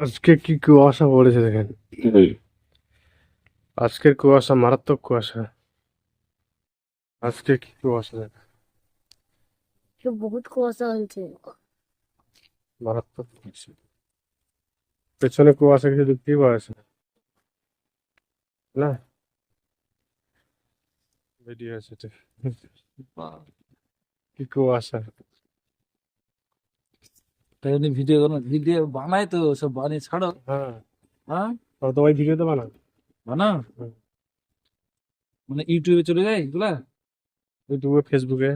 আজকে কি কুয়াশা পড়েছে দেখেন? আজকের কুয়াশা মারাত্মক কুয়াশা। আজকে কি কুয়াশা দেখেন? বহুত কুয়াশা হয়েছে। মারাত্মক কুয়াশা। পেছনে কুয়াশা কিছু দেখতেই পাওয়া যাচ্ছে না। না? ভিডিও আছে কি কুয়াশা। তাই জন্য ভিডিও করো ভিডিও বানাই তো সব বানিয়ে ছাড়ো। হ্যাঁ। হ্যাঁ? আর তোমার ভিডিও তো বানাও। বানাও? মানে ইউটিউবে চলে যায় এগুলা? ইউটিউবে ফেসবুকে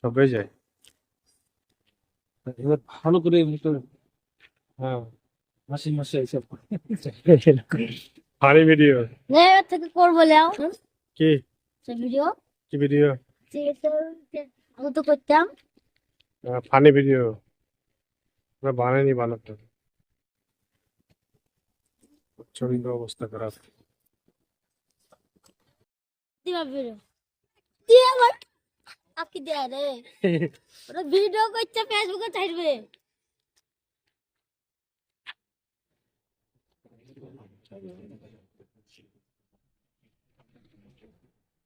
সবাই যায়। এবার ভালো করে একটু হ্যাঁ। মাসি এইসব ফানি ভিডিও না এবার থেকে করব লেও কি? ভিডিও কি ভিডিও আমি তো করতাম। ফানি ভিডিও আমরা বানাইনি বানাতে। প্রচণ্ড অবস্থা খারাপ। দিবা ভিডিও। দিয়ে রে। করছে ফেসবুকে ছাড়বে।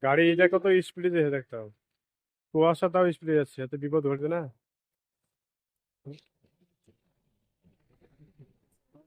গাড়ি এটা কত স্পিডে যেতে দেখতাম কুয়াশা তাও স্পিডে যাচ্ছে এত বিপদ ঘটবে না।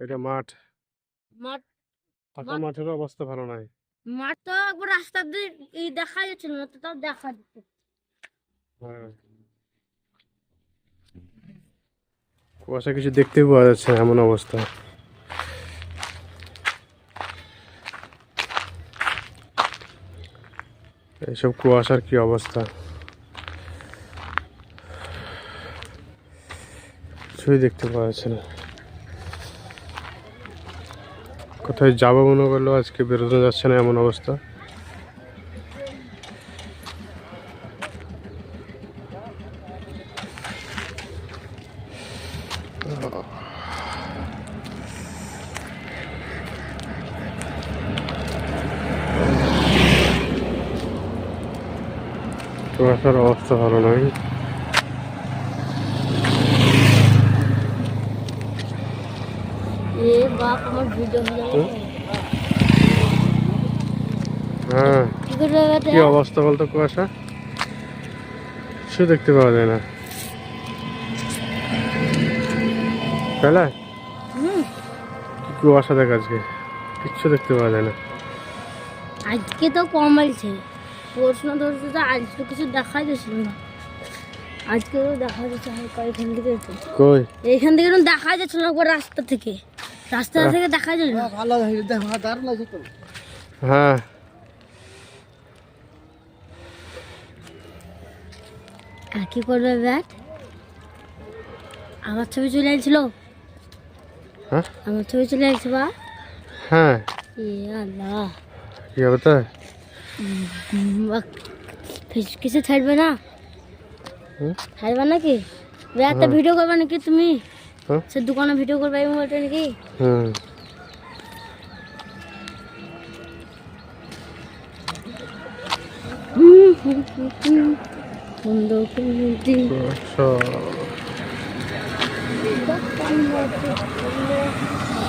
এটা মাঠ। মাঠ ফাঁকা মাঠ- মাঠেরও অবস্থা ভালো নাই। মাঠ তো একবার রাস্তা দিয়ে দেখা যাচ্ছিল না তো তাও দেখা দিচ্ছে হ্যাঁ। কুয়াশা কিছু দেখতে পাওয়া যাচ্ছে এমন অবস্থা। এইসব কুয়াশার কি অবস্থা? কিছুই দেখতে পাওয়া যাচ্ছে না। কোথায় যাব মনে করলেও আজকে বেরোনো যাচ্ছে না এমন অবস্থা। অবস্থা ভালো নয়। বাপ আমার ভিডিও হ্যাঁ। কি অবস্থা বলতো কুয়াশা? কিছু দেখতে পাওয়া যায় না। কি কুয়াশা দেখ আজকে? কিচ্ছু দেখতে পাওয়া যায় না। আজকে তো কমাইছে প্রশ্ন ধরছে তো আজ তো কিছু দেখাই যাচ্ছিল না। আজকে তো দেখা যাচ্ছে এখান থেকে। কই? এইখান থেকে দেখা যাচ্ছিল না রাস্তা থেকে। রাস্তা থেকে দেখা যায় না? ভালো দারুণ লাগছে তো। হ্যাঁ। আর কি করবে ব্যাট? আমার ছবি চলে আসছিল হ্যাঁ? আমার ছবি চলে আসছে বা। হ্যাঁ। আল্লাহ। কি হবে তাই? কিছু ছাড়বে না? ছাড়বে নাকি? রাতে ভিডিও করবে নাকি তুমি? হ্যাঁ? সে দোকানে ভিডিও করবে এই মোবাইলটা নাকি? হুম। বন্ধ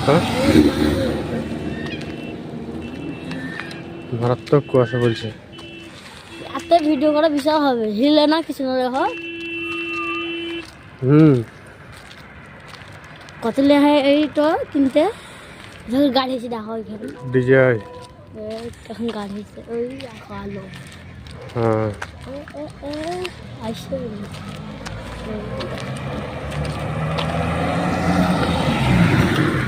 হ্যাঁ মারাত্মক কুয়াশা বলছে। রাতে ভিডিও করা বিশাল হবে। হিলে না কিছু না দেখো। হুম। কত লেহাই এই তো কিনতে যখন গাড়ি এসে দেখো ওইখানে ডিজাই এই এখন গাড়ি এসে ওই দেখো আলো হ্যাঁ। এ, এ, এ, আসছে